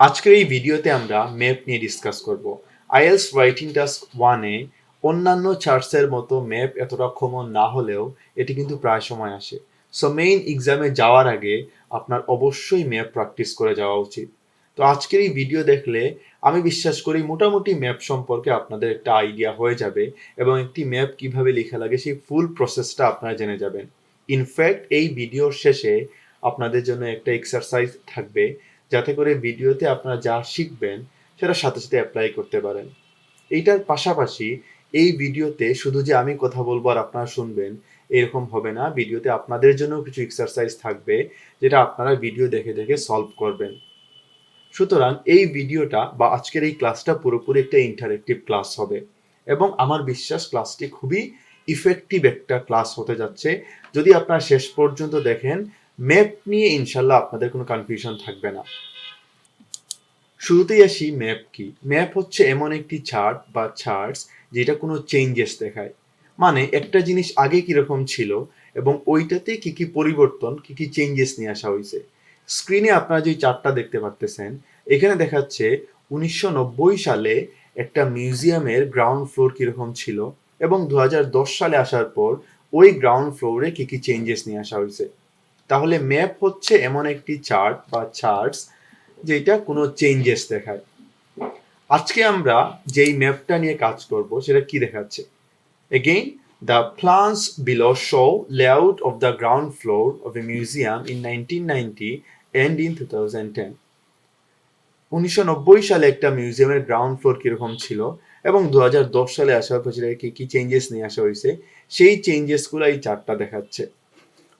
আজকের এই ভিডিওতে আমরা ম্যাপ নিয়ে ডিসকাস করব। আইএলস রাইটিং টাস্ক ওয়ানে অন্যান্য চার্টসের মতো ম্যাপ এতটা কমন না হলেও এটি কিন্তু প্রায় সময় আসে। সো মেইন এক্সামে যাওয়ার আগে আপনার অবশ্যই ম্যাপ প্র্যাকটিস করে যাওয়া উচিত। তো আজকের এই ভিডিও দেখলে আমি বিশ্বাস করি মোটামুটি ম্যাপ সম্পর্কে আপনাদের একটা আইডিয়া হয়ে যাবে এবং একটি ম্যাপ কীভাবে লেখা লাগে সেই ফুল প্রসেসটা আপনারা জেনে যাবেন। ইনফ্যাক্ট এই ভিডিওর শেষে আপনাদের জন্য একটা এক্সারসাইজ থাকবে। যাতে করে ভিডিওতে আপনারা যা শিখবেন সেটা সাথে সাথে অ্যাপ্লাই করতে পারেন। এইটার পাশাপাশি এই ভিডিওতে শুধু যে আমি কথা বলব আর আপনারা শুনবেন, এরকম হবে না। ভিডিওতে আপনাদের জন্য কিছু এক্সারসাইজ থাকবে, যেটা আপনারা ভিডিও দেখে দেখে সলভ করবেন। সুতরাং এই ভিডিওটা বা আজকের এই ক্লাসটা পুরোপুরি একটা ইন্টারেক্টিভ ক্লাস হবে এবং আমার বিশ্বাস ক্লাসটি খুবই ইফেক্টিভ একটা ক্লাস হতে যাচ্ছে। যদি আপনারা শেষ পর্যন্ত দেখেন ম্যাপ নিয়ে ইনশাল্লাহ আপনাদের কোনো কনফিউশন থাকবে না। শুরুতেই আসি ম্যাপ কি? ম্যাপ হচ্ছে এমন একটি চার্ট বা চার্টস যেটা কোনো চেঞ্জেস দেখায়। মানে একটা জিনিস আগে কীরকম ছিল এবং ওইটাতে কি কি পরিবর্তন, কি কি চেঞ্জেস নিয়ে আসা হয়েছে। স্ক্রিনে আপনারা যে চার্টটা দেখতে পারতেছেন, এখানে দেখাচ্ছে উনিশশো নব্বই সালে একটা মিউজিয়ামের গ্রাউন্ড ফ্লোর কীরকম ছিল এবং দু হাজার দশ সালে আসার পর ওই গ্রাউন্ড ফ্লোরে কি কি চেঞ্জেস নিয়ে আসা হয়েছে। তাহলে ম্যাপ হচ্ছে এমন একটি চার্ট বা চার্টস যেটা কোনো চেঞ্জেস দেখায়। আজকে আমরা যেই ম্যাপটা নিয়ে কাজ করব, সেটা কি দেখাচ্ছে? Again the plans below show layout of the ground floor of a museum in nineteen ninety and in two thousand ten উনিশশো নব্বই সালে একটা মিউজিয়ামের গ্রাউন্ড ফ্লোর কীরকম ছিল এবং দু হাজার দশ সালে আসার পর সেটাকে কি কি চেঞ্জেস নিয়ে আসা হয়েছে, সেই চেঞ্জেসগুলো এই চার্টটা দেখাচ্ছে।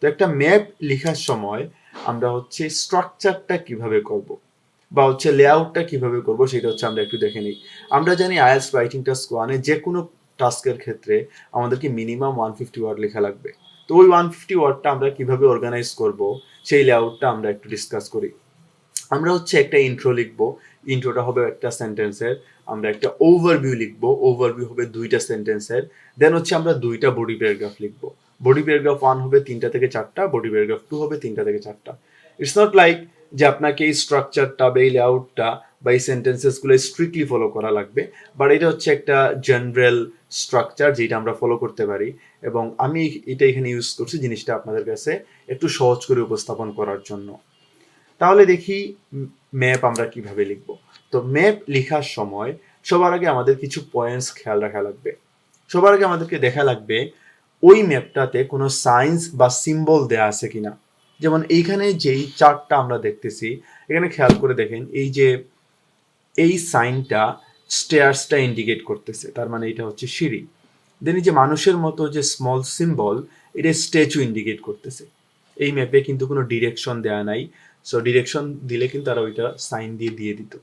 তো একটা ম্যাপ লেখার সময় আমরা হচ্ছে স্ট্রাকচারটা কীভাবে করব বা হচ্ছে লেআউটটা কীভাবে করব সেটা হচ্ছে আমরা একটু দেখে নিই। আমরা জানি আইএলস রাইটিং টাস্ক ওয়ানে যে কোনো টাস্কের ক্ষেত্রে আমাদেরকে মিনিমাম ওয়ান ফিফটি ওয়ার্ড লেখা লাগবে। তো ওই ওয়ান ফিফটি ওয়ার্ডটা আমরা কীভাবে অর্গানাইজ করব সেই লেআউটটা আমরা একটু ডিসকাস করি। আমরা হচ্ছে একটা ইন্ট্রো লিখব ইন্ট্রোটা হবে একটা সেন্টেন্সের আমরা একটা ওভারভিউ লিখব ওভারভিউ হবে দুইটা সেন্টেন্সের দেন হচ্ছে আমরা দুইটা বডি প্যারাগ্রাফ লিখব। বডি প্যারাগ্রাফ ওয়ান হবে তিনটা থেকে চারটা বডি প্যারাগ্রাফ টু হবে তিনটা থেকে চারটা। ইটস নট লাইক যে আপনাকে এই স্ট্রাকচারটা বা এই লেআউটটা বা এই সেন্টেন্সেসগুলো স্ট্রিক্টলি ফলো করা লাগবে বাট এটা হচ্ছে একটা জেনারেল স্ট্রাকচার যেটা আমরা ফলো করতে পারি, এবং আমি এটা এখানে ইউজ করছি জিনিসটা আপনাদের কাছে একটু সহজ করে উপস্থাপন করার জন্য। তাহলে দেখি ম্যাপ আমরা কীভাবে লিখব। তো ম্যাপ লেখার সময় সবার আগে আমাদের কিছু পয়েন্টস খেয়াল রাখা লাগবে। সবার আগে আমাদেরকে দেখা লাগবে ওই ম্যাপটাতে কোনো সাইন্স বা সিম্বল দেয়া আছে কিনা। যেমন এইখানে যেই চার্টটা আমরা দেখতেছি, এখানে খেয়াল করে দেখেন, এই যে এই সাইনটা স্টেয়ার্সটা ইন্ডিকেট করতেছে, তার মানে এটা হচ্ছে সিঁড়ি। দেন এই যে মানুষের মতো যে স্মল সিম্বল এটা স্ট্যাচু ইন্ডিকেট করতেছে। এই ম্যাপে কিন্তু কোনো ডিরেকশন দেওয়া নাই সো ডিরেকশন দিলে কিন্তু তারা ওইটা সাইন দিয়ে দিয়ে দিত।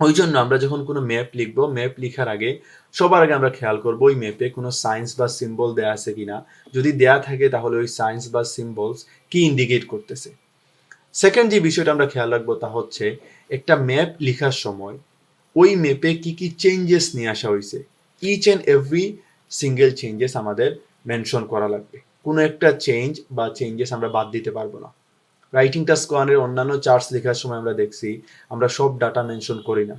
ওই জন্য আমরা যখন কোনো ম্যাপ লিখব ম্যাপ লিখার আগে সবার আগে আমরা খেয়াল করব ওই ম্যাপে কোনো সাইন্স বা সিম্বল দেয়া আছে কিনা। যদি দেয়া থাকে তাহলে ওই সাইন্স বা সিম্বলস কি ইন্ডিকেট করতেছে? সেকেন্ড যে বিষয়টা আমরা খেয়াল রাখব তা হচ্ছে একটা ম্যাপ লিখার সময় ওই ম্যাপে কি কি চেঞ্জেস নিয়ে আসা হয়েছে। Each and every single changes আমাদের মেনশন করা লাগবে। কোনো একটা চেঞ্জ বা চেঞ্জেস আমরা বাদ দিতে পারব না। রাইটিং টাস্ক ওয়ানের অন্যান্য চার্টস লেখার সময় আমরা দেখছি, আমরা সব ডাটা মেনশন করি না।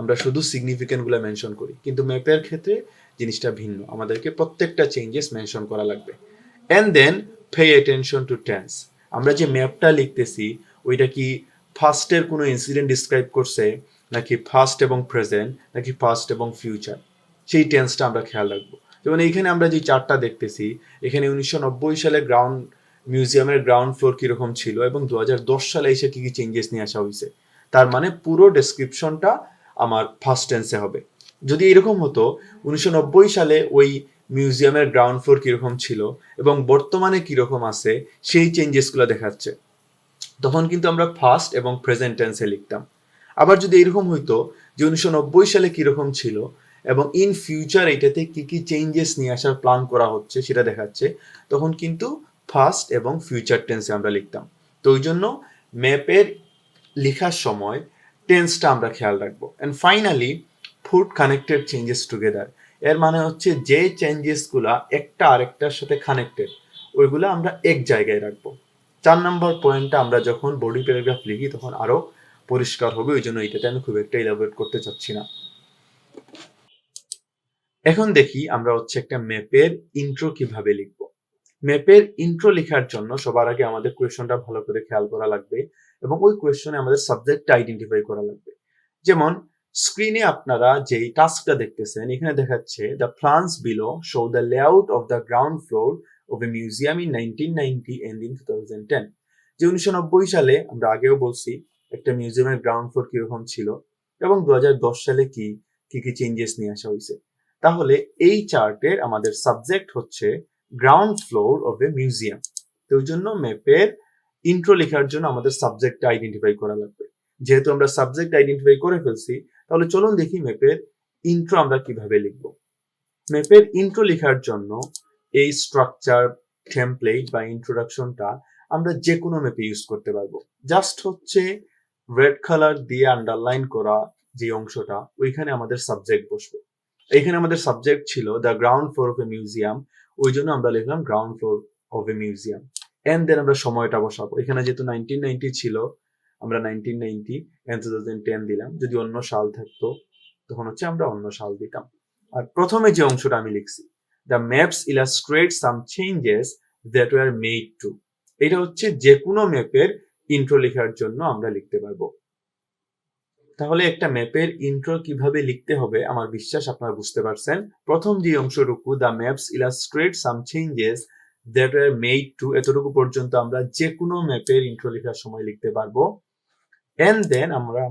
আমরা শুধু সিগনিফিকেন্টগুলো মেনশন করি। কিন্তু ম্যাপের ক্ষেত্রে জিনিসটা ভিন্ন। আমাদেরকে প্রত্যেকটা চেঞ্জেস মেনশন করা লাগবে। And then pay attention to tense আমরা যে ম্যাপটা লিখতেছি, ওইটা কি ফার্স্টের কোনো ইনসিডেন্ট ডিসক্রাইব করছে, নাকি ফার্স্ট এবং প্রেজেন্ট নাকি ফার্স্ট এবং ফিউচার সেই টেন্সটা আমরা খেয়াল রাখব। যেমন এইখানে আমরা যে চার্টটা দেখতেছি, এখানে উনিশশো নব্বই সালে গ্রাউন্ড মিউজিয়ামের গ্রাউন্ড ফ্লোর কীরকম ছিল এবং দু হাজার দশ সালে এসে কি কি চেঞ্জেস নিয়ে আসা হয়েছে? তার মানে পুরো ডেসক্রিপশনটা আমার ফার্স্ট টেন্সে হবে। যদি এরকম হতো, উনিশশো নব্বই সালে ওই মিউজিয়ামের গ্রাউন্ড ফ্লোর কীরকম ছিল এবং বর্তমানে কীরকম আছে, সেই চেঞ্জেসগুলো দেখাচ্ছে। তখন কিন্তু আমরা ফার্স্ট এবং প্রেজেন্ট টেন্সে লিখতাম। আবার যদি এরকম হইতো যে উনিশশো নব্বই সালে কীরকম ছিল এবং ইন ফিউচার এটাতে কি কি চেঞ্জেস নিয়ে আসার প্ল্যান করা হচ্ছে সেটা দেখাচ্ছে, তখন কিন্তু ফার্স্ট এবং ফিউচার টেন্সে আমরা লিখতাম। তো ওই জন্য ম্যাপের লেখার সময় টেন্সটা আমরা খেয়াল রাখব। And finally food connected changes together এর মানে হচ্ছে যে চেঞ্জেসগুলা একটা আরেকটার সাথে কানেক্টেড ওইগুলো আমরা এক জায়গায় রাখব। চার নম্বর পয়েন্টটা আমরা যখন বডি প্যারাগ্রাফ লিখি, তখন আরও পরিষ্কার হবে। ওই জন্য এটাতে আমি খুব একটা ইলাবোরেট করতে চাচ্ছি না। এখন দেখি আমরা হচ্ছে একটা ম্যাপের ইন্ট্রো কীভাবে লিখব। ম্যাপের ইন্ট্রো লেখার জন্য সবার আগে আমাদের কোয়েশনটা ভালো করে খেয়াল করা লাগবে এবং ওই কোয়েশনে আমাদের সাবজেক্টটা আইডেন্টিফাই করা লাগবে। যেমন স্ক্রিনে আপনারা যেই টাস্কটা দেখতেছেন, এখানে দেখাচ্ছে the plans below show the layout of the ground floor of a museum in nineteen ninety and in two thousand ten যে উনিশশো নব্বই সালে আমরা আগেও বলছি, একটা মিউজিয়ামের গ্রাউন্ড ফ্লোর কীরকম ছিল এবং দু হাজার দশ সালে কি কি চেঞ্জেস নিয়ে আসা হয়েছে। তাহলে এই চার্টের আমাদের সাবজেক্ট হচ্ছে ground floor of a museum তো ওই জন্য ম্যাপের ইন্ট্রো লেখার জন্য আমাদের সাবজেক্টটা আইডেন্টিফাই করা লাগবে। যেহেতু আমরা সাবজেক্ট আইডেন্টিফাই করে ফেলছি, তাহলে চলুন দেখি ম্যাপের ইন্ট্রো আমরা কীভাবে লিখব। ম্যাপের ইন্ট্রো লেখার জন্য এই স্ট্রাকচার টেমপ্লেট বা ইন্ট্রোডাকশনটা আমরা যে কোনো ম্যাপে ইউজ করতে পারব। জাস্ট হচ্ছে রেড কালার দিয়ে আন্ডারলাইন করা যে অংশটা, ওইখানে আমাদের সাবজেক্ট বসবে। এখানে আমাদের সাবজেক্ট ছিল the ground floor of a museum ওই জন্য আমরা লিখলাম ground floor of a museum and then আমরা সময়টা বসাবো। এখানে যেহেতু নাইনটিন নাইনটি ছিল, আমরা nineteen ninety and two thousand ten দিলাম। যদি অন্য সাল থাকতো, তখন হচ্ছে আমরা অন্য সাল দিতাম। আর প্রথমে যে অংশটা আমি লিখছি the maps illustrate some changes that were made to এটা হচ্ছে যে কোনো ম্যাপের ইন্ট্রো লেখার জন্য আমরা লিখতে পারব। তাহলে একটা ম্যাপের ইন্ট্রো কীভাবে লিখতে হবে? আমার বিশ্বাস আপনারা বুঝতে পারছেন। প্রথম যে অংশটুকু the maps illustrate some changes that are made to এতটুকু পর্যন্ত আমরা যে কোনো ম্যাপের ইন্ট্রো লেখার সময় লিখতে পারব। এন্ড দেন আমরা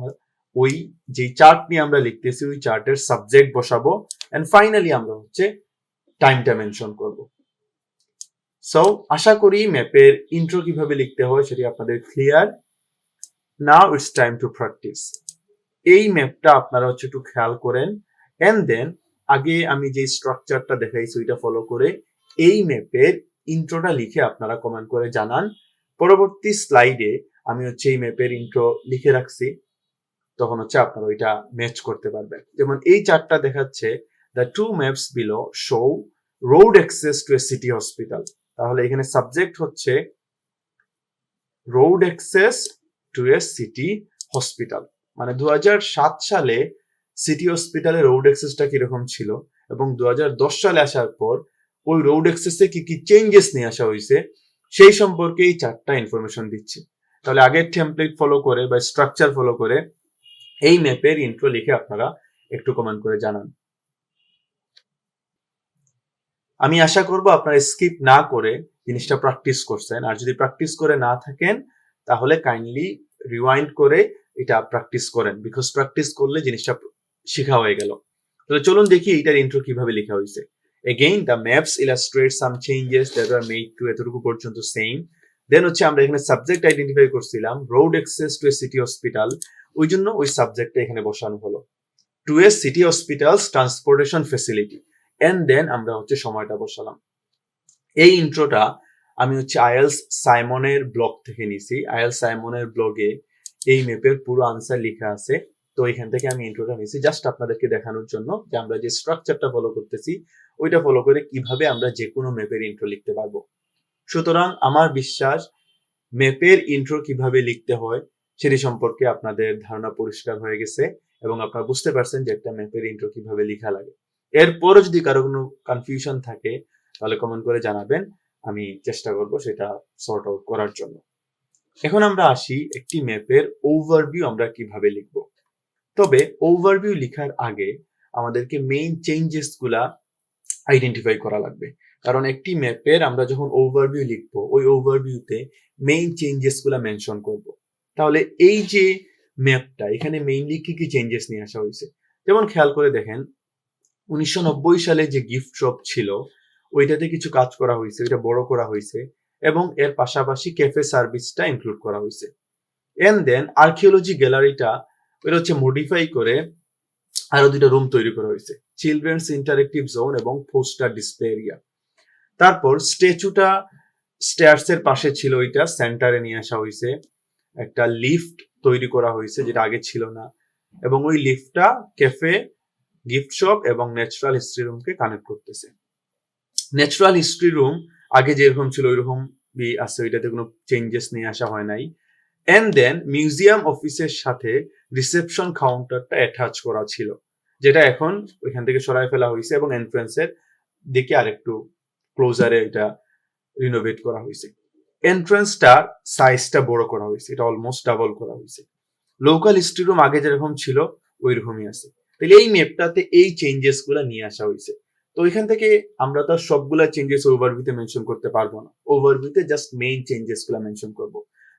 ওই যে চার্ট নিয়ে আমরা লিখতেছি, ওই চার্টের সাবজেক্ট বসাবো। এন্ড ফাইনালি আমরা হচ্ছে টাইমটা মেনশন করব। সো আশা করি ম্যাপের ইন্ট্রো কীভাবে লিখতে হয় সেটি আপনাদের clear now it's time to practise এই ম্যাপটা আপনারা হচ্ছে একটু খেয়াল করেন। এন্ড দেন আগে আমি যে স্ট্রাকচারটা দেখাইছি, ওইটা ফলো করে এই ম্যাপের ইন্ট্রোটা লিখে আপনারা কমেন্ট করে জানান। পরবর্তী স্লাইডে আমি হচ্ছে এই ম্যাপের ইন্ট্রো লিখে রাখছি। তখন হচ্ছে আপনারা ওইটা ম্যাচ করতে পারবেন। যেমন এই চারটা দেখাচ্ছে the two maps below show road access to a city hospital তাহলে এখানে সাবজেক্ট হচ্ছে road access to a city hospital মানে দু হাজার সাত সালে সিটি হসপিটালে রোড অ্যাক্সেসটা কীরকম ছিল এবং দুহাজার দশ সালে আসার পর ওই রোড অ্যাক্সেসে কি কি চেঞ্জেস নিয়ে আসা হয়েছে, সেই সম্পর্কে এই চারটা ইনফরমেশন দিচ্ছি। তাহলে আগের টেমপ্লেট ফলো করে বা স্ট্রাকচার ফলো করে এই ম্যাপের ইন্ট্রো লিখে আপনারা একটু কমেন্ট করে জানান। আমি আশা করব আপনারা স্কিপ না করে জিনিসটা প্র্যাকটিস করছেন। আর যদি প্র্যাকটিস করে না থাকেন, তাহলে কাইন্ডলি রিওয়াইন্ড করে এটা প্র্যাকটিস করেন বিকজ প্র্যাকটিস করলে জিনিসটা শেখা হয়ে গেল। তাহলে চলুন দেখি এটার ইন্ট্রো কীভাবে লেখা হয়েছে। Again the maps illustrate some changes that are made to এতটুকু পর্যন্ত সেম দেন হচ্ছে আমরা এখানে সাবজেক্ট আইডেন্টিফাই করছিলাম road access to a city hospital ওই জন্য ওই সাবজেক্টটা এখানে বসানো হলো। To a city hospitals transportation facility and then আমরা হচ্ছে সময়টা বসালাম। এই ইন্ট্রোটা আমি হচ্ছে আয়েলস সাইমনের ব্লগ থেকে নিছি। আয়েলস সাইমনের ব্লগে এই ম্যাপের পুরো আনসার লেখা আছে। তো এখান থেকে আমি ইন্ট্রোটা নিয়েছি। জাস্ট আপনাদেরকে দেখানোর জন্য যে আমরা যে স্ট্রাকচারটা ফলো করতেছি, ওইটা ফলো করে কীভাবে আমরা যে কোনো ম্যাপের ইন্ট্রো লিখতে পারব। সুতরাং আমার বিশ্বাস ম্যাপের ইন্ট্রো কীভাবে লিখতে হয় সেটি সম্পর্কে আপনাদের ধারণা পরিষ্কার হয়ে গেছে এবং আপনারা বুঝতে পারছেন যে একটা ম্যাপের ইন্ট্রো কীভাবে লেখা লাগে। এরপরও যদি কারও কোনো কনফিউশন থাকে, তাহলে কমেন্ট করে জানাবেন। আমি চেষ্টা করব সেটা সর্ট আউট করার জন্য। এখন আমরা আসি একটি ম্যাপের ওভারভিউ আমরা কীভাবে লিখব। তবে ওভারভিউ লিখার আগে আমাদেরকে মেইন চেঞ্জেসগুলা আইডেন্টিফাই করা লাগবে। কারণ একটি ম্যাপের আমরা যখন ওভারভিউ লিখব, ওই ওভারভিউতে মেইন চেঞ্জেসগুলা মেনশন করব। তাহলে এই যে ম্যাপটা, এখানে মেইনলি কি কি চেঞ্জেস নিয়ে আসা হয়েছে? যেমন খেয়াল করে দেখেন, উনিশশো নব্বই সালে যে গিফট শপ ছিল, ওইটাতে কিছু কাজ করা হয়েছে, ওইটা বড় করা হয়েছে। এবং এর পাশাপাশি ক্যাফে সার্ভিসটা ইনক্লুড করা হয়েছে। এন্ড দেন আর্কিওলজি গ্যালারিটা ওইটা হচ্ছে মডিফাই করে আরও দুইটা রুম তৈরি করা হয়েছে। চিলড্রেন্স ইন্টারেক্টিভ জোন এবং পোস্টার ডিসপ্লে এরিয়া তারপর স্ট্যাচুটা স্টেয়ার্স এর পাশে ছিল ওইটা সেন্টারে নিয়ে আসা হয়েছে। একটা লিফট তৈরি করা হয়েছে যেটা আগে ছিল না। এবং ওই লিফটটা ক্যাফে গিফট শপ এবং ন্যাচারাল হিস্ট্রি রুমকে কানেক্ট করতেছে। ন্যাচারাল হিস্ট্রি রুম আগে যেরকম ছিল, ওইরকম আছে ওইটাতে কোনো চেঞ্জেস নিয়ে আসা হয় নাই। এন্ড দেন মিউজিয়াম অফিসের সাথে রিসেপশন কাউন্টারটা অ্যাটাচ করা ছিল, যেটা এখন ওইখান থেকে সরাই ফেলা হয়েছে এবং এন্ট্রান্সের দিকে আরেকটু ক্লোজারে এটা রিনোভেট করা হয়েছে। এন্ট্রান্সটার সাইজটা বড় করা হয়েছে, এটা অলমোস্ট ডাবল করা হয়েছে। লোকাল হিস্ট্রি রুম আগে যেরকম ছিল ওই রকমই আছে। তাহলে এই ম্যাপটাতে এই চেঞ্জেসগুলা নিয়ে আসা হয়েছে। তো এখান থেকে আমরা তো সবগুলা চেঞ্জেস ওভারভিউতে মেনশন করতে পারব না। ওভারভিউতে জাস্ট মেইন চেঞ্জেসগুলা মেনশন করব।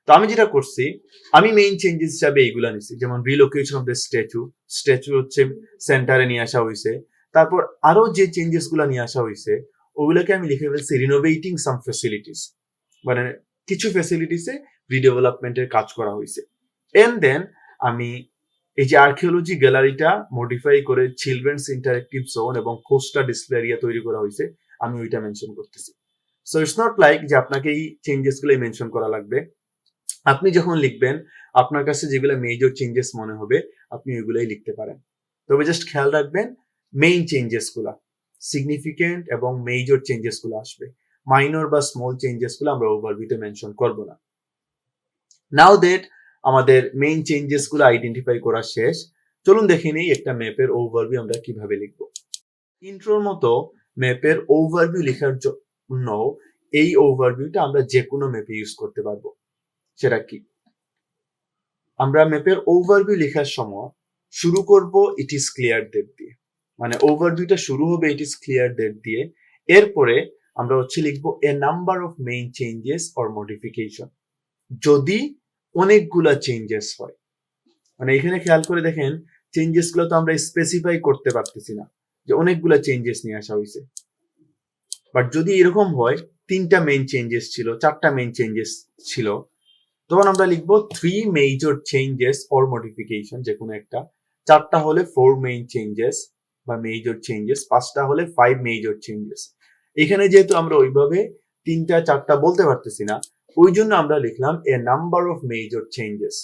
তো আমি যেটা করছি, আমি মেইন চেঞ্জেস হিসাবে এইগুলা নিছি। যেমন relocation of the statue statue হচ্ছে সেন্টারে নিয়ে আসা হয়েছে তারপর আরও যে চেঞ্জেসগুলা নিয়ে আসা হয়েছে ওগুলোকে আমি লিখে ফেলছি রিনোভেটিং সাম ফেসিলিটিস মানে কিছু ফেসিলিটিসে রিডেভেলপমেন্টের কাজ করা হয়েছে এন্ড দেন আমি এই যে আর্কিওলজি গ্যালারিটা মডিফাই করে চিলড্রেন্স ইন্টারেক্টিভ জোন এবং পোস্টার ডিসপ্লে এরিয়া তৈরি করা হয়েছে, আমি ওইটা মেনশন করতেছি। সো ইটস নট লাইক যে আপনাকে এই চেঞ্জেসগুলো মেনশন করা লাগবে। আপনি যখন লিখবেন, আপনার কাছে যেগুলো মেজর চেঞ্জেস মনে হবে, আপনি ওইগুলোই লিখতে পারেন। তবে জাস্ট খেয়াল রাখবেন মেইন চেঞ্জেসগুলা সিগনিফিকেন্ট এবং মেজর চেঞ্জেসগুলো আসবে। মাইনর বা স্মল চেঞ্জেসগুলো আমরা ওভারভিউতে মেনশন করব না। নাও দ্যাট আমাদের মেইন চেঞ্জেসগুলো আইডেন্টিফাই করা শেষ। চলুন দেখে নিই একটা ম্যাপের ওভারভিউ আমরা কীভাবে লিখব। ইন্ট্রোর মতো ম্যাপের ওভারভিউ লেখার জন্য এই ওভারভিউটা আমরা যে কোনো ম্যাপে ইউজ করতে পারব। সেটা কি? আমরা ম্যাপের ওভারভিউ লেখার সময় শুরু করব ইট ইজ ক্লিয়ার ডেট দিয়ে। মানে ওভারভিউটা শুরু হবে ইট ইজ ক্লিয়ার ডেট দিয়ে। এরপরে আমরা হচ্ছে লিখব a number of main changes or modification যদি অনেকগুলা চেঞ্জেস হয়। মানে এখানে খেয়াল করে দেখেন চেঞ্জেসগুলো তো আমরা স্পেসিফাই করতে পারতেছি না, যে অনেকগুলা চেঞ্জেস নিয়ে আসা হয়েছে বাট যদি এরকম হয়, তিনটা মেইন চেঞ্জেস ছিল, চারটা মেইন চেঞ্জেস ছিল, তখন আমরা লিখব three major changes or modification যে কোনো একটা। চারটা হলে ফোর মেইন চেঞ্জেস বা মেজর চেঞ্জেস পাঁচটা হলে ফাইভ মেজর চেঞ্জেস এখানে যেহেতু আমরা ওইভাবে তিনটা, চারটা বলতে পারতেছি না ওই জন্য আমরা লিখলাম a number of major changes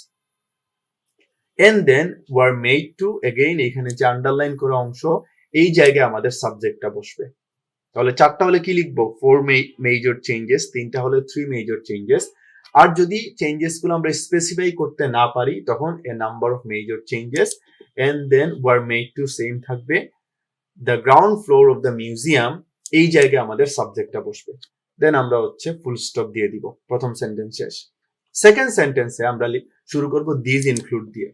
and then were made to again এখানে যে আন্ডারলাইন করা অংশ, এই জায়গায় আমাদের সাবজেক্টটা বসবে। তাহলে চারটা হলে কি লিখব? ফোর মেজর চেঞ্জেস তিনটা হলে থ্রি মেজর চেঞ্জেস আর যদি চেঞ্জেসগুলো আমরা স্পেসিফাই করতে না পারি, তখন a number of major changes and then were made to same থাকবে। The ground floor of the museum এই জায়গায় আমাদের সাবজেক্টটা বসবে। দেন আমরা হচ্ছে ফুল স্টপ দিয়ে দিব। প্রথম সেন্টেন্স শেষ। সেকেন্ড সেন্টেন্সে আমরা শুরু করব দিজ ইনক্লুড দিয়ে।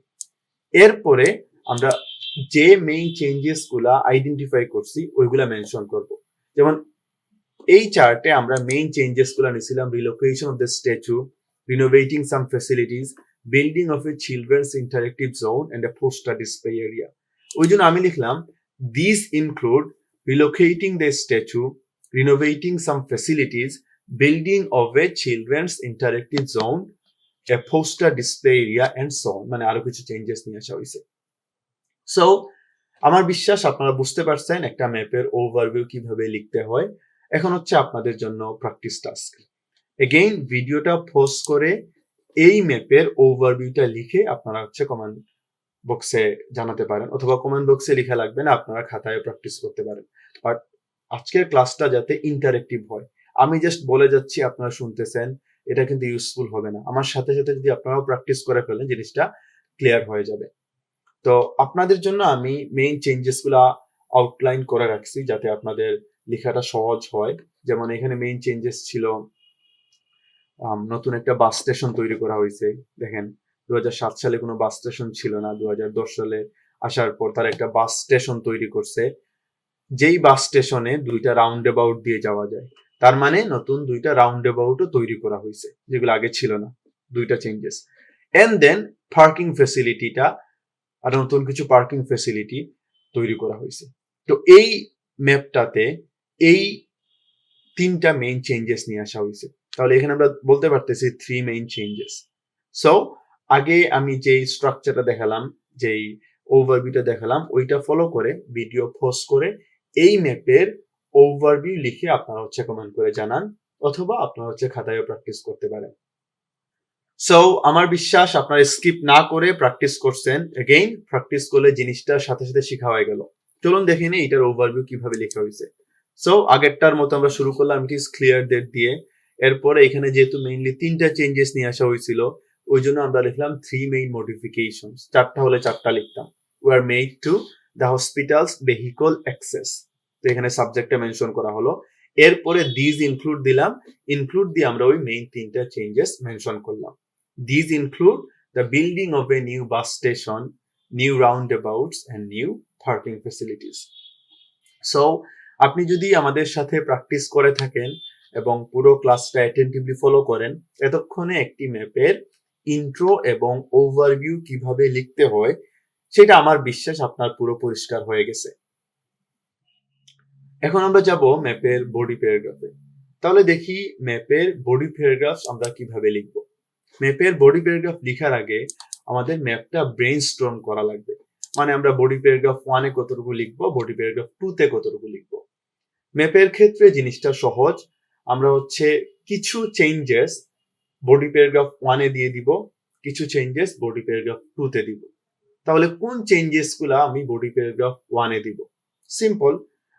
এরপরে আমরা যে মেইন চেঞ্জেসগুলা আইডেন্টিফাই করছি ওইগুলা মেনশন করব। যেমন এই চার্টে আমরা মেইন চেঞ্জেসগুলা নিছিলাম relocation of the statue renovating some facilities building of a children's interactive zone and a poster display area ওই জন্য আমি লিখলাম this include relocating the statue, renovating some facilities, building of a children's interactive zone, a poster display area, and so on. মানে আরও কিছু changes নিয়ে আসা হয়েছে। সো আমার বিশ্বাস আপনারা বুঝতে পারছেন একটা ম্যাপের ওভারভিউ কীভাবে লিখতে হয়। এখন হচ্ছে আপনাদের জন্য প্র্যাকটিস টাস্ক এগেইন ভিডিওটা পোস্ট করে এই ম্যাপের ওভারভিউটা লিখে আপনারা হচ্ছে কমেন্ট বক্সে জানাতে পারেন অথবা কমেন্ট বক্সে লেখা লাগবে না আপনারা খাতায় প্র্যাকটিস করতে পারেন। বাট আজকের ক্লাসটা যাতে ইন্টারেক্টিভ হয়। আমি জাস্ট বলে যাচ্ছি, আপনারা শুনতেছেন, এটা কিন্তু ইউজফুল হবে না। আমার সাথে সাথে যদি আপনারাও প্র্যাকটিস করে ফেলেন, জিনিসটা ক্লিয়ার হয়ে যাবে। তো আপনাদের জন্য আমি মেইন চেঞ্জেসগুলা আউটলাইন করে রাখছি, যাতে আপনাদের লেখাটা সহজ হয়। যেমন এখানে মেইন চেঞ্জেস ছিল নতুন একটা বাস স্টেশন তৈরি করা হয়েছে। দেখেন দু হাজার সাত সালে কোনো বাস স্টেশন ছিল না। দু হাজার দশ সালে আসার পর তারা একটা বাস স্টেশন তৈরি করছে। যেই বাস স্টেশনে দুইটা রাউন্ড অ্যাবাউট দিয়ে যাওয়া যায়, তার মানে নতুন দুইটা রাউন্ড অ্যাবাউটও তৈরি করা হয়েছে, যেগুলো আগে ছিল না, দুইটা চেঞ্জেস এন্ড দেন পার্কিং ফেসিলিটিটা আর নতুন কিছু পার্কিং ফেসিলিটি তৈরি করা হয়েছে। তো এই ম্যাপটাতে এই তিনটা মেইন চেঞ্জেস নিয়ে আসা হয়েছে। তাহলে এখানে আমরা বলতে পারতেছি থ্রি মেইন চেঞ্জেস সো আগে আমি যেই স্ট্রাকচারটা দেখালাম, যেই ওভারভিউটা দেখালাম, ওইটা ফলো করে ভিডিও পোস্ট করে এই ম্যাপের ওভারভিউ লিখে আপনারা হচ্ছে কমেন্ট করে জানান, অথবা আপনারা হচ্ছে খাতায়ও প্র্যাকটিস করতে পারেন। সো আমার বিশ্বাস আপনারা স্কিপ না করে প্র্যাকটিস করছেন। এগেইন প্র্যাকটিস করলে জিনিসটার সাথে সাথে শেখা হয়ে গেল। চলুন দেখে নিই এটার ওভারভিউ কীভাবে লেখা হয়েছে। সো আগেরটার মতো আমরা শুরু করলাম ইট ইজ ক্লিয়ার ডেট দিয়ে। এরপরে এখানে যেহেতু মেইনলি তিনটা চেঞ্জেস নিয়ে আসা হয়েছিল, ওই জন্য আমরা লিখলাম থ্রি মেইন মডিফিকেশন চারটা হলে চারটা লিখতাম। Were made to the hospitals vehicle access তো এখানে সাবজেক্টটা মেনশন করা হলো। এরপরে দিজ ইনক্লুড দিলাম। ইনক্লুড দিয়ে আমরা ওই মেইন তিনটা চেঞ্জেস মেনশন করলাম। These include the building of a new bus station new roundabouts and new parking facilities so আপনি যদি আমাদের সাথে প্র্যাকটিস করে থাকেন এবং পুরো ক্লাসটা অ্যাটেন্টিভলি ফলো করেন, এতক্ষণে একটি ম্যাপের ইন্ট্রো এবং ওভারভিউ কীভাবে লিখতে হয় সেটা আমার বিশ্বাস আপনার পুরো পরিষ্কার হয়ে গেছে। এখন আমরা যাব ম্যাপের বডি প্যারাগ্রাফে তাহলে দেখি ম্যাপের বডি প্যারাগ্রাফ আমরা কীভাবে লিখব। ম্যাপের বডি প্যারাগ্রাফ লেখার আগে আমাদের ম্যাপটা ব্রেন স্ট্রম করা লাগবে। মানে আমরা বডি প্যারাগ্রাফ ওয়ানে কতটুকু লিখব বডি প্যারাগ্রাফ টুতে কতটুকু লিখব। ম্যাপের ক্ষেত্রে জিনিসটা সহজ। আমরা হচ্ছে কিছু চেঞ্জেস বডি প্যারাগ্রাফ ওয়ানে দিয়ে দিব, কিছু চেঞ্জেস বডি প্যারাগ্রাফ টুতে দিব। তাহলে কোন চেঞ্জেসগুলা আমি বডি প্যারাগ্রাফ ওয়ানে দিব? সিম্পল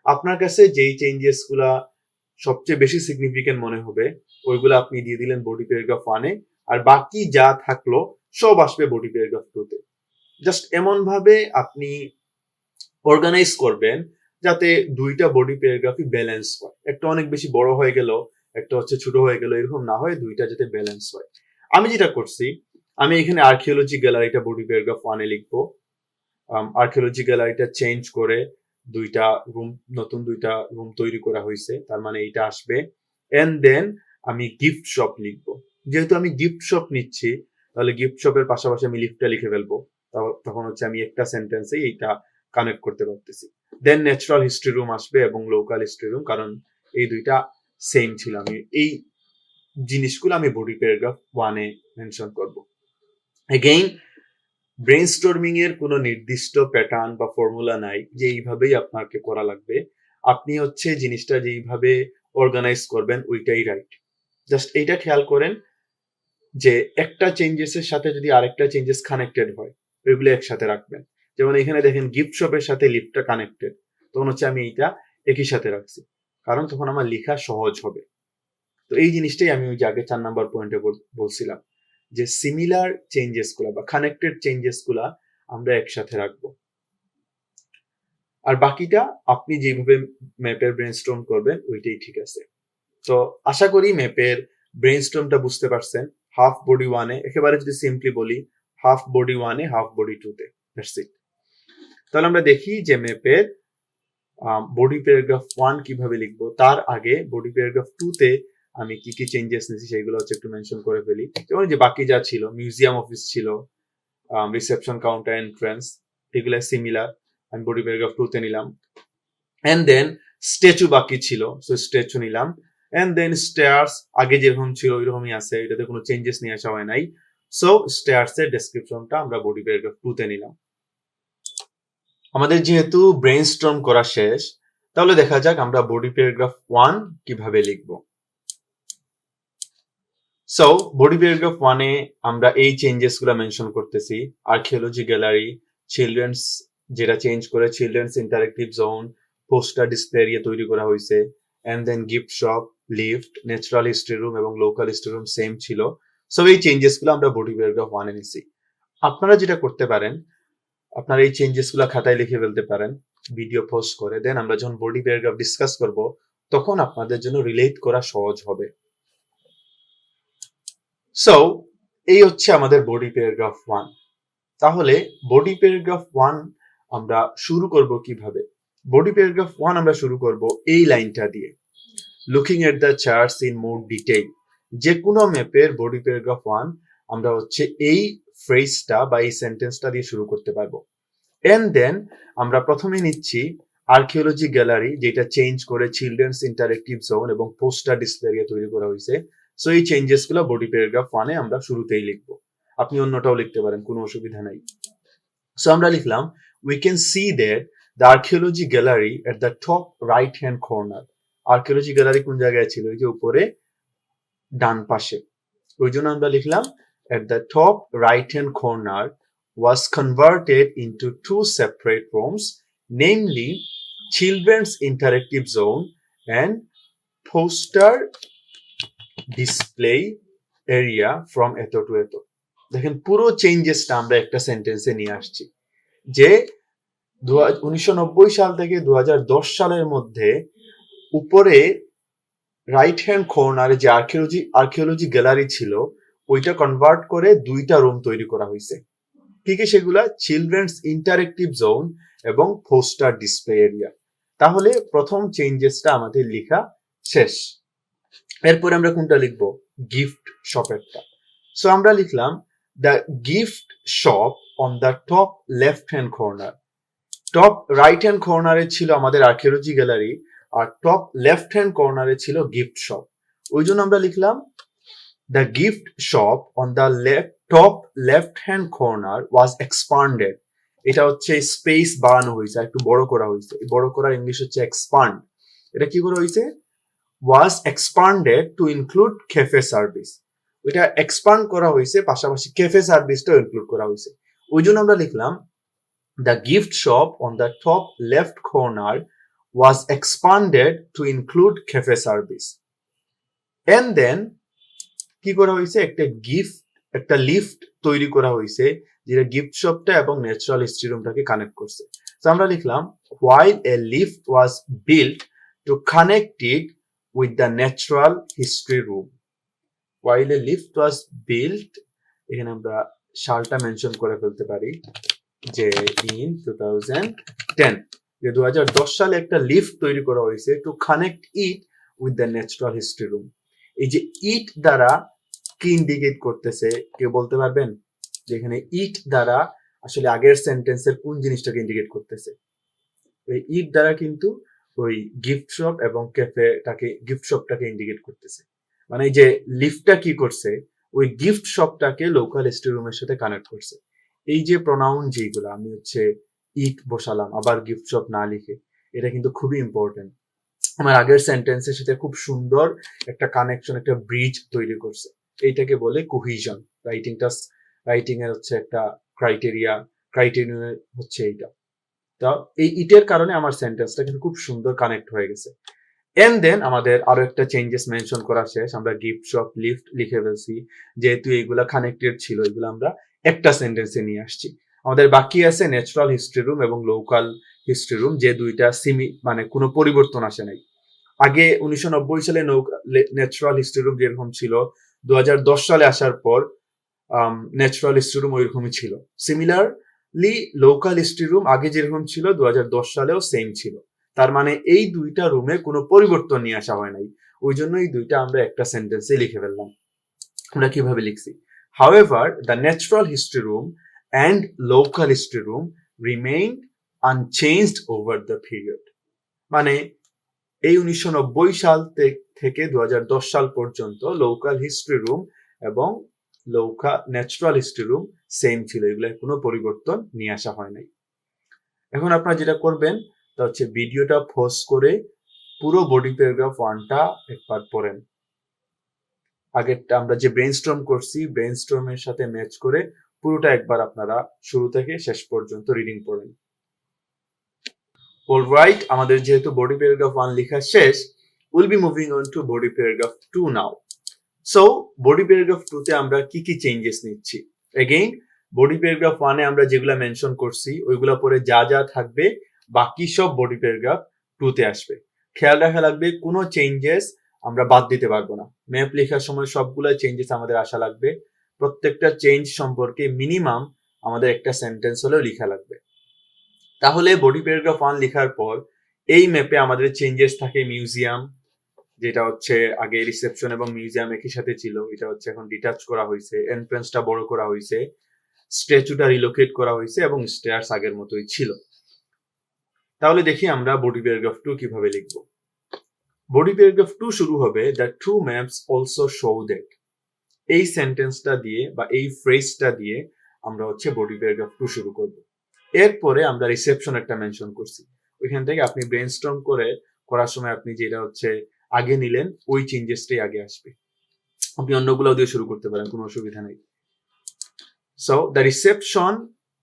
আপনার কাছে যেই চেঞ্জেসগুলা সবচেয়ে বেশি সিগনিফিকেন্ট মনে হবে, ওইগুলো আপনি দিয়ে দিলেন বডি প্যারাগ্রাফ ওয়ানে আর বাকি যা থাকল সব আসবে বডি প্যারাগ্রাফ টুতে জাস্ট এমন ভাবে আপনি অর্গানাইজ করবেন যাতে দুইটা বডি প্যারাগ্রাফই ব্যালেন্স হয়। একটা অনেক বেশি বড় হয়ে গেল, একটা হচ্ছে ছোট হয়ে গেল, এরকম না হয় দুইটা যাতে ব্যালেন্স হয়। আমি যেটা করছি আমি এখানে আর্কিওলজি গ্যালারিটা বডি প্যারাগ্রাফ ওয়ানে লিখব। আর্কিওলজি গ্যালারিটা চেঞ্জ করে দুইটা রুম নতুন দুইটা রুম তৈরি করা হয়েছে তার মানে এটা আসবে। এন্ড দেন আমি গিফট শপ লিখব। যেহেতু আমি গিফট শপ নিচ্ছি, তাহলে গিফট শপের পাশাপাশি আমি লিফটটা লিখে ফেলব। তখন হচ্ছে আমি একটা সেন্টেন্সে এইটা কানেক্ট করতে পারতেছি। দেন ন্যাচারাল হিস্ট্রি রুম আসবে এবং লোকাল হিস্ট্রি রুম কারণ এই দুইটা সেম ছিল। আমি এই জিনিসগুলো আমি বডি প্যারাগ্রাফ ওয়ানে মেনশন করব। এগেইন ব্রেন স্টর্মিং এর কোনো নির্দিষ্ট প্যাটার্ন বা ফর্মুলা নাই যে এইভাবেই আপনাকে করা লাগবে। আপনি হচ্ছে জিনিসটা যেইভাবে অর্গানাইজ করবেন ওইটাই রাইট জাস্ট এইটা খেয়াল করেন যে একটা চেঞ্জেসের সাথে যদি আরেকটা চেঞ্জেস কানেক্টেড হয়, ওইগুলো একসাথে রাখবেন। যেমন এখানে দেখেন গিফট শপের সাথে লিফটটা কানেক্টেড তখন হচ্ছে আমি এইটা একই সাথে রাখছি। কারণ তখন আমার লেখা সহজ হবে। তো এই জিনিসটাই আমি ওই যে আগে চার নাম্বার পয়েন্টে বলছিলাম। যে সিমিলার চেঞ্জেসগুলা বা কানেক্টেড চেঞ্জেসগুলা আমরা একসাথে রাখব। আর বাকিটা আপনি যেভাবে ম্যাপের ব্রেনস্টর্ম করবেন, ওইটাই ঠিক আছে। তো আশা করি ম্যাপের ব্রেনস্টর্মটা বুঝতে পারছেন। হাফ বডি ওয়ানে একেবারে যদি সিম্পলি বলি হাফ বডি ওয়ানে হাফ বডি টুতে দ্যাটস তাহলে আমরা দেখি যে ম্যাপের বডি প্যারাগ্রাফ ওয়ান কীভাবে লিখব। তার আগে বডি প্যারাগ্রাফ টুতে আমি কি কি চেঞ্জেস নিয়েছি সেগুলো হচ্ছে একটু মেনশন করে ফেলি। যেমন যে বাকি যা ছিল মিউজিয়াম অফিস ছিল রিসেপশন কাউন্টার এন্ট্রান্স এগুলো সিমিলার আমি বডি প্যারাগ্রাফ টুতে নিলাম। এন্ড দেন স্ট্যাচু বাকি ছিল সো স্ট্যাচু নিলাম। এন্ড দেন স্টেয়ার্স আগে যেরকম ছিল ওইরকমই আছে, এটাতে কোনো চেঞ্জেস নিয়ে আসা হয় নাই। সো স্টেয়ার্স এর ডেসক্রিপশনটা আমরা বডি প্যারাগ্রাফ টুতে নিলাম। আমাদের যেহেতু ব্রেন করা শেষ, তাহলে দেখা যাক আমরা বডি প্যারাগ্রাফ ওয়ান কীভাবে লিখব। সো বডি প্যারাগ্রাফ ওয়ানে আমরা এই চেঞ্জেসগুলো মেনশন করতেছি। আর্কিওলজি গ্যালারি চিলড্রেন্স যেটা চেঞ্জ করে children's interactive zone poster display area তৈরি করা হয়েছে। And then gift shop lift natural history room এবং লোকাল হিস্ট্রি রুম সেম ছিল। সো এই চেঞ্জেসগুলো আমরা বডি প্যারাগ্রাফ ওয়ানে নিছি। আপনারা যেটা করতে পারেন, আপনারা এই চেঞ্জেসগুলো খাতায় লিখে ফেলতে পারেন ভিডিও পোস্ট করে। দেন আমরা যখন বডি প্যারাগ্রাফ ডিসকাস করব, তখন আপনাদের জন্য রিলেট করা সহজ হবে। সো এই হচ্ছে আমাদের বডি প্যারাগ্রাফ ওয়ান তাহলে বডি প্যারাগ্রাফ ওয়ান আমরা শুরু করব কীভাবে? বডি প্যারাগ্রাফ ওয়ান আমরা শুরু করব এই লাইনটা দিয়ে। Looking at the charts in more detail যে কোনো ম্যাপের বডি প্যারাগ্রাফ ওয়ান আমরা হচ্ছে এই ফ্রেজটা বা এই সেন্টেন্সটা দিয়ে শুরু করতে পারব। এন্ড দেন আমরা প্রথমে নিচ্ছি আর্কিওলজি গ্যালারি যেটা চেঞ্জ করে চিলড্রেন্স ইন্টারেক্টিভ জোন এবং পোস্টার ডিসপ্লে তৈরি করা হয়েছে। সো এই চেঞ্জেসগুলো বডি প্যারাগ্রাফ ওয়ানে আমরা শুরুতেই লিখব। আপনি অন্যটাও লিখতে পারেন কোনো অসুবিধা নাই। সো আমরা লিখলাম we can see that the archaeology gallery at the top right hand corner archaeology gallery কোন জায়গায় ছিল? ওই যে উপরে ডান পাশে। ওই জন্য আমরা লিখলাম at the top right hand corner was converted into two separate rooms, namely Children's Interactive Zone and Poster Display area from এত টু এত। দেখেন, পুরো চেঞ্জেসটা আমরা একটা সেন্টেন্সে নিয়ে আসছি। যে উনিশশো নব্বই সাল থেকে দু হাজার দশ সালের মধ্যে উপরে রাইট হ্যান্ড কর্নারে যে আর্কিওলজি আর্কিওলজি গ্যালারি ছিল, ওইটা কনভার্ট করে দুইটা রুম তৈরি করা হয়েছে কি কি সেগুলা চিলড্রেন্স ইন্টারেক্টিভ জোন এবং পোস্টার ডিসপ্লে এরিয়া তাহলে প্রথম চেঞ্জেসটা আমাদের লেখা শেষ। এরপরে আমরা কোনটা লিখব? গিফট শপেরটা সো আমরা লিখলাম the gift shop on the top left hand corner top right hand কর্নারে ছিল আমাদের আর্কিওলজি গ্যালারি আর টপ লেফট হ্যান্ড কর্নারে ছিল গিফট শপ ওই জন্য আমরা লিখলাম the gift shop on the left top left hand corner was expanded এটা হচ্ছে স্পেস বাড়ানো হয়েছে একটু বড় করা হয়েছে। বড় করার ইংলিশ হচ্ছে এক্সপান্ড এটা কি করা হয়েছে? Was expanded to include cafe service ওইটা এক্সপান্ড করা হয়েছে, পাশাপাশি ক্যাফে সার্ভিসটাও ইনক্লুড করা হয়েছে। ওই জন্য আমরা লিখলাম the gift shop on the top left corner was expanded to include cafe service and then কি করা হয়েছে? একটা গিফট একটা লিফট তৈরি করা হয়েছে, যেটা গিফট শপটা এবং ন্যাচারাল হিস্ট্রি রুমটাকে কানেক্ট করছে। আমরা লিখলাম while a lift was build to connect it with the natural history room while a lift was build এখানে আমরা সালটা মেনশন করে ফেলতে পারি, যে ইন টু থাউজেন্ড টেন যে দু হাজার দশ সালে একটা লিফট তৈরি করা হয়েছে to connect it with the natural history room এই যে ইট দ্বারা কি ইন্ডিকেট করতেছে, কেউ বলতে পারবেন? যে এখানে ইট দ্বারা আসলে আগের সেন্টেন্সের কোন জিনিসটাকে ইন্ডিকেট করতেছে? ওই ইট দ্বারা কিন্তু ওই গিফট শপ এবং ক্যাফেটাকে গিফট শপটাকে ইন্ডিকেট করতেছে। মানে এই যে লিফটটা কি করছে, ওই গিফট শপটাকে লোকাল স্টোর রুমের সাথে কানেক্ট করছে। এই যে প্রনাউন যেগুলো আমি হচ্ছে ইট বসালাম, আবার গিফট শপ না লিখে, এটা কিন্তু খুবই ইম্পর্টেন্ট আমার আগের সেন্টেন্সের সাথে খুব সুন্দর একটা কানেকশন একটা ব্রিজ তৈরি করছে। এইটাকে বলে কোহিজন রাইটিংটা রাইটিং এর হচ্ছে একটা ক্রাইটেরিয়া ক্রাইটেরিয়া হচ্ছে এইটা। তো এই ইটের কারণে আমার সেন্টেন্সটা কিন্তু খুব সুন্দর কানেক্ট হয়ে গেছে। এন্ড দেন আমাদের আরও একটা চেঞ্জেস মেনশন করা শেষ। আমরা গিফট শপ লিফট লিখে ফেলছি যেহেতু এইগুলা কানেক্টেড ছিল, এগুলো আমরা একটা সেন্টেন্সে নিয়ে আসছি। আমাদের বাকি আছে ন্যাচারাল হিস্ট্রি রুম এবং লোকাল হিস্ট্রি রুম যে দুইটা সিমি মানে কোনো পরিবর্তন আসে নাই। আগে উনিশশো নব্বই সালে ন্যাচারাল হিস্ট্রি রুম যেরকম ছিল দু হাজার দশ সালে আসার পর ন্যাচারাল হিস্ট্রি রুম ওইরকমই ছিল। সিমিলারলি লোকাল হিস্ট্রি রুম আগে যেরকম ছিল দু হাজার দশ সালেও সেম ছিল। তার মানে এই দুইটা রুমে কোনো পরিবর্তন নিয়ে আসা হয় নাই। ওই জন্য এই দুইটা আমরা একটা সেন্টেন্সে লিখে ফেললাম। আমরা কীভাবে লিখছি? However the natural history room and local history room remain unchanged over the period মানে এই উনিশশো নব্বই সাল থেকে দু হাজার দশ সাল পর্যন্ত লোকাল হিস্ট্রি রুম এবং লৌকা ন্যাচারাল হিস্ট্রি রুম সেম ছিল এগুলো কোনো পরিবর্তন নিয়ে আসা হয় নাই। এখন আপনারা যেটা করবেন, তা হচ্ছে ভিডিওটা ফোস করে পুরো বডি প্যারাগ্রাফ ওয়ানটা একবার পড়েন। আগেরটা আমরা যে ব্রেন স্ট্রম করছি ব্রেন স্ট্রমের সাথে ম্যাচ করে পুরোটা একবার আপনারা শুরু থেকে শেষ পর্যন্ত রিডিং পড়েন। অল রাইট আমাদের যেহেতু বডি প্যারাগ্রাফ ওয়ান লেখা শেষ will be moving on to body paragraph two now so body paragraph two তে আমরা কি কি চেঞ্জেস নিচ্ছি? এগেইন বডি প্যারাগ্রাফ ওয়ানে আমরা যেগুলো মেনশন করছি, ওইগুলো পরে যা যা থাকবে, বাকি সব বডি প্যারাগ্রাফ টু তে আসবে। খেয়াল রাখা লাগবে, কোনো চেঞ্জেস আমরা বাদ দিতে পারব না। ম্যাপ লেখার সময় সবগুলো চেঞ্জেস আমাদের আসা লাগবে। প্রত্যেকটা চেঞ্জ সম্পর্কে মিনিমাম আমাদের একটা সেন্টেন্স হলেও লেখা লাগবে। তাহলে বডি প্যারাগ্রাফ ওয়ান লেখার পর, এই ম্যাপে আমাদের চেঞ্জেস থাকে মিউজিয়াম যেটা হচ্ছে আগে রিসেপশন এবং মিউজিয়াম একই সাথে ছিল, এটা হচ্ছে এখন ডিটাচ করা হয়েছে এন্ট্রান্সটা বড় করা হয়েছে স্ট্যাচুটা রিলোকেট করা হয়েছে এবং স্টেয়ার্স আগের মতোই ছিল। তাহলে দেখি আমরা বডি প্যারাগ্রাফ টু কীভাবে লিখব। বডি প্যারাগ্রাফ টু শুরু হবে the two maps also show that এই সেন্টেন্সটা দিয়ে বা এই ফ্রেজটা দিয়ে আমরা হচ্ছে বডি প্যারাগ্রাফ টু শুরু করব। এরপরে আমরা রিসেপশন একটা মেনশন করছি। ওইখান থেকে আপনি ব্রেন করে, করার সময় আপনি যেটা হচ্ছে আগে নিলেন, ওই চেঞ্জেসটাই আগে আসবে। আপনি অন্যগুলো দিয়ে শুরু করতে পারেন, কোনো অসুবিধা নেই। So the reception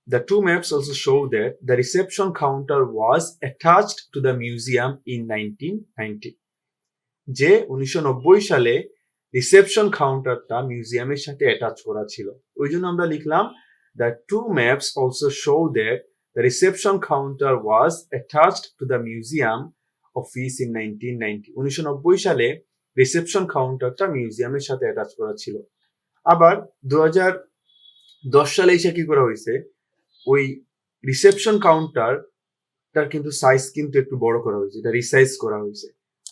The two maps also show that the reception counter was attached to the museum in 1990. যে উনিশশো সালে রিসেপশন কাউন্টারটা মিউজিয়ামের সাথে অ্যাটাচ করা ছিল। ওই জন্য আমরা লিখলাম the two maps also show that the reception counter was attached to the museum office in nineteen ninety উনিশশো নব্বই সালে রিসেপশন কাউন্টারটা মিউজিয়ামের সাথে অ্যাটাচ করা ছিল। আবার দু দশ সালে এসে কি করা হয়েছে? ওই রিসেপশন কাউন্টার তার কিন্তু সাইজ কিন্তু একটু বড় করা হয়েছে, এটা রিসাইজ করা হয়েছে।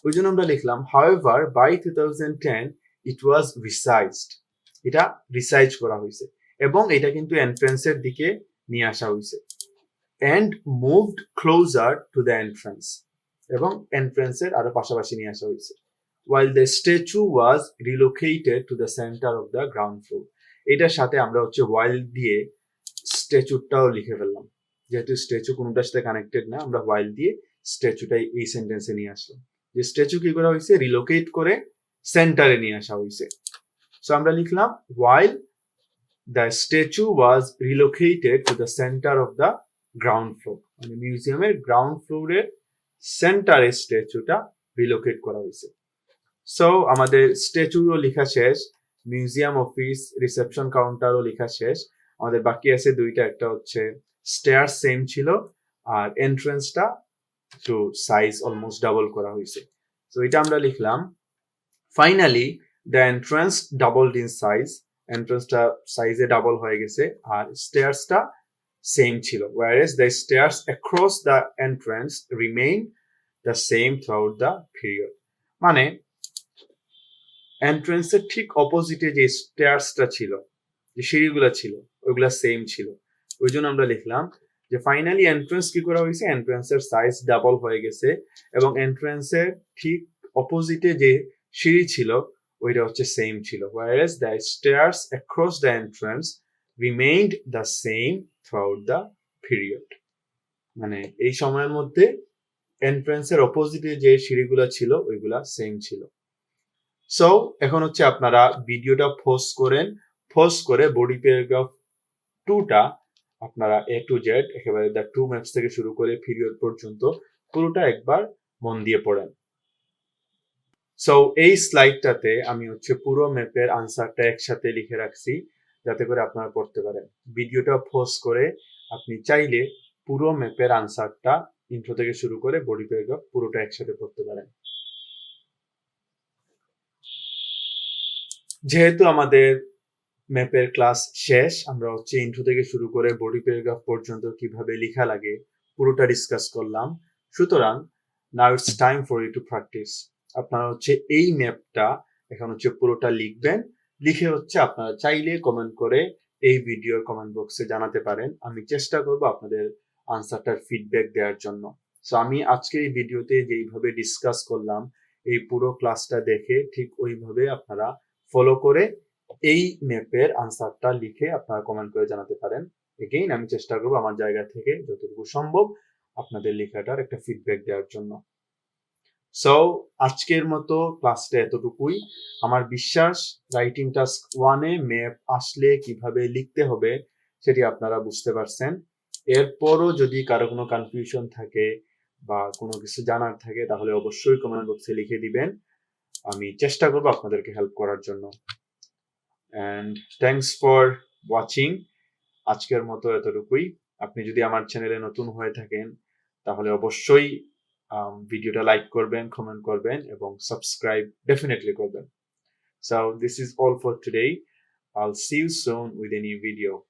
ওই জন্য আমরা লিখলাম however by two thousand ten it was resized এটা রিসাইজ করা হয়েছে এবং এটা কিন্তু এন্ট্রেন্সের দিকে নিয়ে আসা হয়েছে। And moved closer to the entrance এবং এন্ট্রেন্সের আরও পাশাপাশি নিয়ে আসা হয়েছে। While the statue was relocated to the center of the ground floor, এটার সাথে আমরা হচ্ছে ওয়াইল দিয়ে স্ট্যাচুটাও লিখে ফেললাম। যেহেতু স্ট্যাচু কোনোটার সাথে কানেক্টেড না, আমরা ওয়াইল দিয়ে স্ট্যাচুটাই এই সেন্টেন্সে নিয়ে আসলাম। যে স্ট্যাচু কি করা হয়েছে? রিলোকেট করে সেন্টারে নিয়ে আসা হয়েছে। সো আমরা লিখলাম while the statue was relocated to the centre of the ground floor মানে মিউজিয়ামের গ্রাউন্ড ফ্লোরের সেন্টারে স্ট্যাচুটা রিলোকেট করা হয়েছে। সো আমাদের স্ট্যাচুরও লেখা শেষ মিউজিয়াম অফিস রিসেপশন কাউন্টারও লেখা শেষ। আমাদের বাকি আছে দুইটা, একটা হচ্ছে স্টেয়ার সেম ছিল, আর এন্ট্রেন্সটা একটু সাইজ অলমোস্ট ডাবল করা হয়েছে। তো এটা আমরা লিখলাম। Finally the entrance doubled in size এন্ট্রেন্সটা সাইজে ডাবল হয়ে গেছে, আর স্টেয়ার্সটা সেম ছিল whereas the stairs across the entrance remain the same throughout the period মানে এন্ট্রেন্সের ঠিক অপোজিটে যে স্টেয়ার্সটা ছিল, যে সিঁড়িগুলো ছিল, ওইগুলা সেম ছিল। ওই জন্য আমরা লিখলাম যে ফাইনালি এন্ট্রেন্স কি করা হয়েছে? এন্ট্রেন্সের সাইজ ডাবল হয়ে গেছে এবং এন্ট্রেন্সের ঠিক অপোজিটে যে সিঁড়ি ছিল, ওইটা হচ্ছে সেম ছিল। Whereas the stairs across the entrance remained the same throughout the period মানে এই সময়ের মধ্যে এন্ট্রেন্সের অপোজিটে যে সিঁড়িগুলো ছিল, ওইগুলা সেম ছিল। সো এখন হচ্ছে আপনারা ভিডিওটা পোস্ট করেন। পোস্ট করে বডি প্যারাগ্রাফ টুটা আপনারা এ টু জেড একেবারে দ্য টু ম্যাপস থেকে শুরু করে পিরিয়ড পর্যন্ত পুরোটা একবার মন দিয়ে পড়েন। সো এই স্লাইডটাতে আমি হচ্ছে পুরো ম্যাপের আনসারটা একসাথে লিখে রাখছি। যাতে করে আপনারা পড়তে পারেন। ভিডিওটা পোস্ট করে আপনি চাইলে পুরো ম্যাপের আনসারটা ইন্ট্রো থেকে শুরু করে বডি প্যারাগ্রাফ পুরোটা একসাথে পড়তে পারেন। যেহেতু আমাদের ম্যাপের ক্লাস শেষ, আমরা হচ্ছে ইন্ট্রো থেকে শুরু করে বডি প্যারাগ্রাফ পর্যন্ত কীভাবে লেখা লাগে পুরোটা ডিসকাস করলাম। সুতরাং now it's time for you to practise আপনারা হচ্ছে এই ম্যাপটা এখন হচ্ছে পুরোটা লিখবেন লিখে হচ্ছে আপনারা চাইলে কমেন্ট করে এই ভিডিওর কমেন্ট বক্সে জানাতে পারেন। আমি চেষ্টা করব আপনাদের আনসারটার ফিডব্যাক দেওয়ার জন্য। সো আমি আজকে এই ভিডিওতে যেইভাবে ডিসকাস করলাম, এই পুরো ক্লাসটা দেখে ঠিক ওইভাবে আপনারা ফলো করে এই ম্যাপের আনসারটা লিখে আপনারা কমেন্ট করে জানাতে পারেন। এগেইন আমি চেষ্টা করব আমার জায়গা থেকে যতটুকু সম্ভব আপনাদের লেখাটার একটা ফিডব্যাক দেওয়ার জন্য। সো আজকের মতো ক্লাসটা এতটুকুই। আমার বিশ্বাস রাইটিং টাস্ক ওয়ানে ম্যাপ আসলে কীভাবে লিখতে হবে সেটি আপনারা বুঝতে পারছেন। এরপরও যদি কারও কোনো কনফিউশন থাকে বা কোনো কিছু জানার থাকে, তাহলে অবশ্যই কমেন্ট বক্সে লিখে দিবেন। আমি চেষ্টা করব আপনাদেরকে হেল্প করার জন্য। অ্যান্ড থ্যাংকস ফর ওয়াচিং আজকের মতো এতটুকুই। আপনি যদি আমার চ্যানেলে নতুন হয়ে থাকেন, তাহলে অবশ্যই ভিডিওটা লাইক করবেন কমেন্ট করবেন এবং সাবস্ক্রাইব ডেফিনেটলি করবেন so this is all for today I'll see you soon with a new video.